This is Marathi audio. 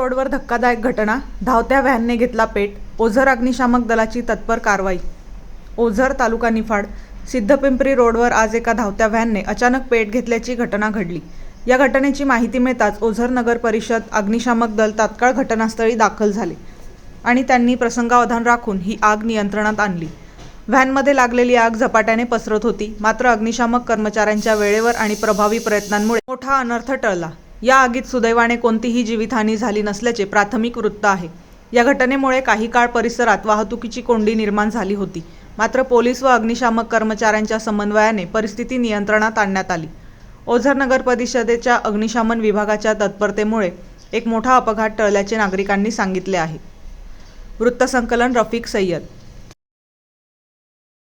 रोडवर धक्कादायक घटना. धावत्या व्हॅनने घेतला पेट. ओझर अग्निशामक दलाची तत्पर कारवाई. ओझर तालुका निफाड. सिद्धपिंपरी रोडवर आज एका धावत्या व्हॅनने अचानक पेट घेतल्याची घटना घडली. या घटनेची माहिती मिळताच ओझर नगर परिषद अग्निशामक दल तात्काळ घटनास्थळी दाखल झाले आणि त्यांनी प्रसंगावधान राखून ही आग नियंत्रणात आणली. व्हॅनमध्ये लागलेली आग झपाट्याने पसरत होती. मात्र अग्निशामक कर्मचाऱ्यांच्या वेळेवर आणि प्रभावी प्रयत्नांमुळे मोठा अनर्थ टळला. या आगीत सुदैवाने कोणतीही जीवितहानी झाली नसल्याचे प्राथमिक वृत्त आहे. या घटनेमुळे काही काळ परिसरात वाहतुकीची कोंडी निर्माण झाली होती. मात्र पोलीस व अग्निशामक कर्मचाऱ्यांच्या समन्वयाने परिस्थिती नियंत्रणात आणण्यात आली. ओझर नगर परिषदेच्या अग्निशमन विभागाच्या तत्परतेमुळे एक मोठा अपघात टळल्याचे नागरिकांनी सांगितले आहे. वृत्तसंकलन रफिक सय्यद